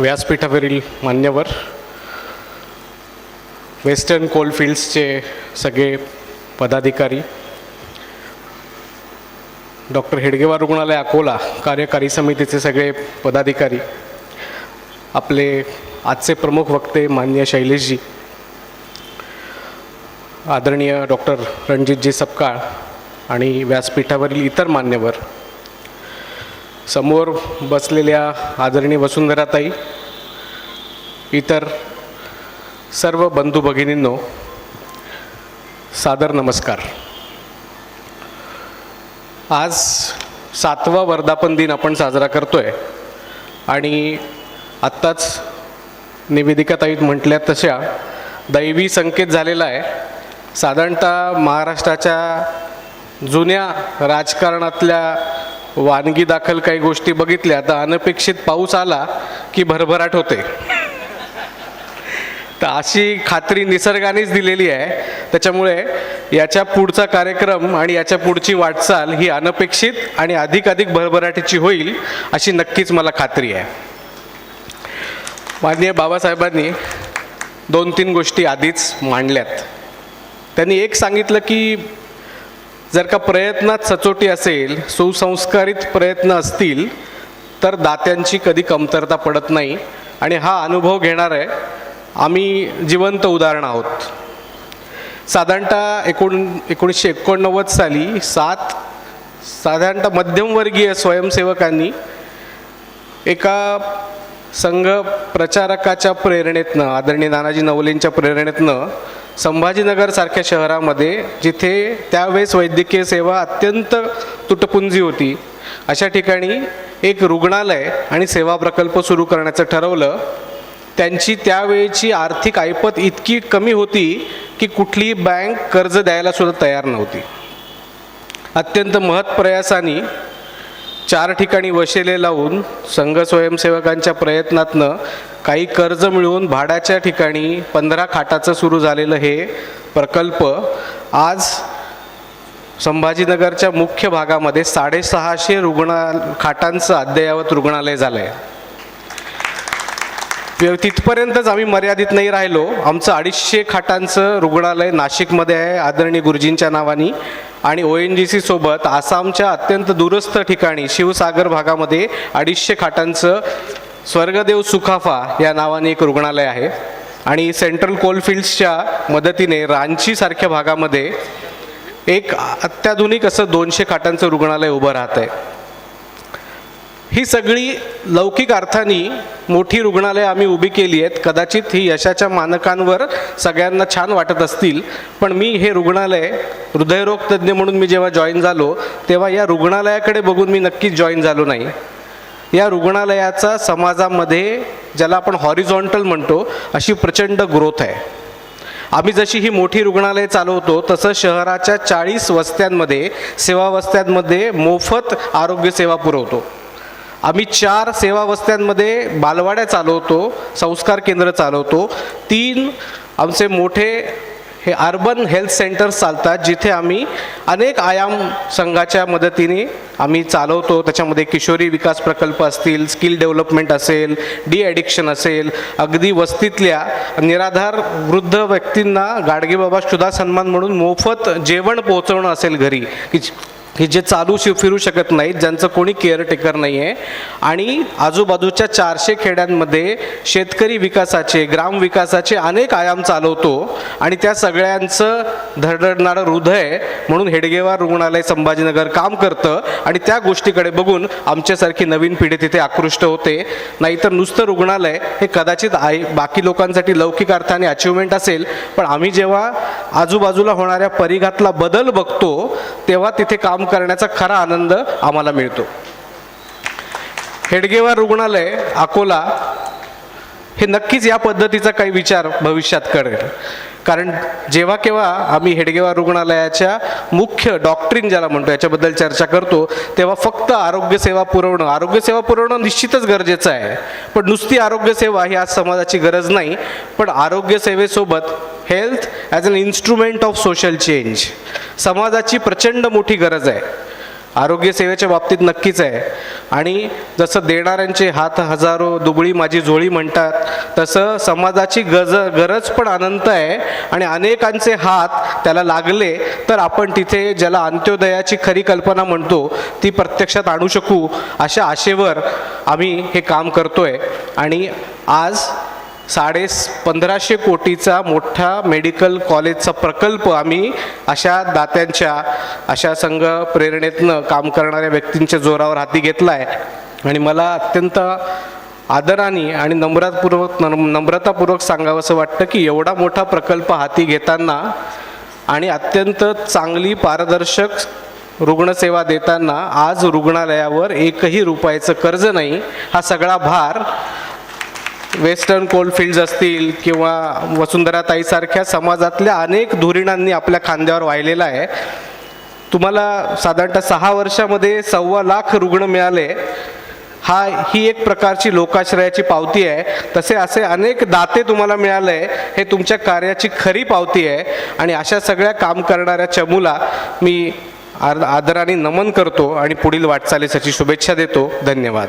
व्यासपीठावरील मान्यवर वेस्टर्न कोलफिल्ड्सचे सगळे पदाधिकारी डॉक्टर हेडगेवार रुग्णालय अकोला कार्यकारी समितीचे सगळे पदाधिकारी आपले आजचे प्रमुख वक्ते मान्य शैलेशजी आदरणीय डॉक्टर रणजितजी सपकाळ आणि व्यासपीठावरील इतर मान्यवर समोर बसलेल्या आदरणीय वसुंधराताई इतर सर्व बंधू भगिनींनो सादर नमस्कार. आज सातवा वर्धापन दिन आपण साजरा करतोय आणि आत्ताच निवेदिकाताई म्हटल्या तशा दैवी संकेत झालेला आहे. साधारणतः महाराष्ट्राच्या जुन्या राजकारणातल्या वानगी दाखल काही गोष्टी बघितल्या तर अनपेक्षित पाऊस आला की भरभराट होते. तर अशी खात्री निसर्गानेच दिलेली आहे. त्याच्यामुळे याच्या पुढचा कार्यक्रम आणि याच्या पुढची वाटचाल ही अनपेक्षित आणि अधिक अधिक भरभराटीची होईल अशी नक्कीच मला खात्री आहे. माननीय बाबासाहेबांनी दोन तीन गोष्टी आधीच मांडल्यात. त्यांनी एक सांगितलं की जर का प्रयत्नात सचोटी असेल सुसंस्कारित प्रयत्न असतील तर दात्यांची कधी कमतरता पडत नाही. आणि हा अनुभव घेणार आहे. आम्ही जिवंत उदाहरण आहोत. साधारणतः एकोण एकोणीसशे एकोणनव्वद साली सात साधारणतः मध्यमवर्गीय स्वयंसेवकांनी एका संघ प्रचारकाच्या प्रेरणेतनं आदरणीय नानाजी नवलेंच्या प्रेरणेतनं संभाजीनगरसारख्या शहरामध्ये जिथे त्यावेळेस वैद्यकीय सेवा अत्यंत तुटपुंजी होती अशा ठिकाणी एक रुग्णालय आणि सेवा प्रकल्प सुरू करण्याचं ठरवलं. त्यांची त्यावेळची आर्थिक ऐपत इतकी कमी होती की कुठलीही बँक कर्ज द्यायला सुद्धा तयार नव्हती. अत्यंत महत्प्रयासाने चार ठिकाणी वशेले लावून संघ स्वयंसेवकांच्या प्रयत्नातनं काही कर्ज मिळवून भाड्याच्या ठिकाणी पंधरा खाटाचं सुरू झालेलं हे प्रकल्प आज संभाजीनगरच्या मुख्य भागामध्ये साडेसहाशे रुग्णा खाटांचं अद्ययावत रुग्णालय झालं आहे तिथपर्यंतच आम्ही मर्यादित नाही राहिलो आमचं अडीचशे खाटांचं रुग्णालय नाशिकमध्ये आहे आदरणीय गुरुजींच्या नावानी. आणि ओ एन जी सी सोबत आसामच्या अत्यंत दूरस्थ ठिकाणी शिवसागर भागामध्ये अडीचशे खाटांचं स्वर्गदेव सुखाफा या नावाने एक रुग्णालय आहे. आणि सेंट्रल कोलफिल्ड्सच्या मदतीने रांचीसारख्या भागामध्ये एक अत्याधुनिक असं दोनशे खाटांचं रुग्णालय उभं राहत आहे ही सगळी लौकिक अर्थाने मोठी रुग्णालय आम्ही उभी केली आहेत. कदाचित ही यशाच्या मानकांवर सगळ्यांना छान वाटत असतील पण मी हे रुग्णालय हृदयरोग तज्ज्ञ म्हणून मी जेव्हा जॉईन झालो तेव्हा या रुग्णालयाकडे बघून मी नक्कीच जॉईन झालो नाही. या रुग्णालयाचा समाजामध्ये ज्याला आपण हॉरिझॉन्टल म्हणतो अशी प्रचंड ग्रोथ आहे. आम्ही जशी ही मोठी रुग्णालय चालवतो तसं शहराच्या चाळीस वस्त्यांमध्ये सेवा वस्त्यांमध्ये मोफत आरोग्य सेवा पुरवतो. आम्ही चार सेवा वस्त्यांमध्ये बालवाड्या चालवतो संस्कार केंद्र चालवतो. तीन आमचे मोठे हे अर्बन हेल्थ सेंटर्स चालतात जिथे आम्ही अनेक आयाम संघाच्या मदतीने आम्ही चालवतो. त्याच्यामध्ये किशोरी विकास प्रकल्प असतील स्किल डेव्हलपमेंट असेल डी ॲडिक्शन असेल अगदी वस्तीतल्या निराधार वृद्ध व्यक्तींना गाडगेबाबा सुधा सन्मान म्हणून मोफत जेवण पोहोचवणं असेल घरी. की की जे चालू शि फिरू शकत नाहीत ज्यांचं कोणी केअरटेकर नाही आहे आणि आजूबाजूच्या चारशे खेड्यांमध्ये शेतकरी विकासाचे ग्राम विकासाचे अनेक आयाम चालवतो आणि त्या सगळ्यांचं धडधडणारं हृदय म्हणून हेडगेवार रुग्णालय संभाजीनगर काम करतं. आणि त्या गोष्टीकडे बघून आमच्यासारखी नवीन पिढी तिथे आकृष्ट होते. नाहीतर नुसतं रुग्णालय हे कदाचित आई बाकी लोकांसाठी लौकिक अर्थाने अचिव्हमेंट असेल. पण आम्ही जेव्हा आजूबाजूला होणाऱ्या परिघातला बदल बघतो तेव्हा तिथे काम करण्याचा खरा आनंद आम्हाला मिळतो. हेडगेवार रुग्णालय अकोला हे नक्कीच या पद्धतीचा काही विचार भविष्यात करेल. कारण जेव्हा केव्हा आम्ही हेडगेवार रुग्णालयाच्या मुख्य डॉक्टरीन ज्याला म्हणतो याच्याबद्दल चर्चा करतो तेव्हा फक्त आरोग्यसेवा पुरवणं आरोग्यसेवा पुरवणं निश्चितच गरजेचं आहे. पण नुसती आरोग्यसेवा ही आज समाजाची गरज नाही पण आरोग्यसेवेसोबत health as an instrument of social change समाजाची प्रचंड मोठी गरज आहे. आरोग्यसेवेच्या बाबतीत नक्कीच आहे. आणि जसं देणाऱ्यांचे हात हजारो दुबळी माझी झोळी म्हणतात तसं समाजाची गज गरज पण अनंत आहे. आणि अनेकांचे हात त्याला लागले तर आपण तिथे ज्याला अंत्योदयाची खरी कल्पना म्हणतो ती प्रत्यक्षात आणू शकू अशा आशेवर आम्ही हे काम करतोय. आणि आज साडे पंधराशे कोटीचा मोठा मेडिकल कॉलेजचा प्रकल्प आम्ही अशा दात्यांच्या अशा संघ प्रेरणेतनं काम करणाऱ्या व्यक्तींच्या जोरावर हाती घेतला आहे आणि मला अत्यंत आदराने आणि नम्रतापूर्वक नम्रतापूर्वक सांगावंसं वाटतं की एवढा मोठा प्रकल्प हाती घेताना आणि अत्यंत चांगली पारदर्शक रुग्णसेवा देताना आज रुग्णालयावर एकही रुपयाचं कर्ज नाही हा सगळा भार वेस्टर्न कोलफिल्ड्स असतील किंवा वसुंधरा ताईसारख्या समाजातल्या अनेक धुरीणांनी आपल्या खांद्यावर वाहिलेला आहे. तुम्हाला साधारणतः सहा वर्षामध्ये सव्वा लाख रुग्ण मिळाले. हा ही एक प्रकारची लोकाश्रयाची पावती आहे. तसे असे अनेक दाते तुम्हाला मिळाले. हे तुमच्या कार्याची खरी पावती आहे. आणि अशा सगळ्या काम करणाऱ्या चमूला मी आदराने नमन करतो आणि पुढील वाटचालीसाठी शुभेच्छा देतो. धन्यवाद.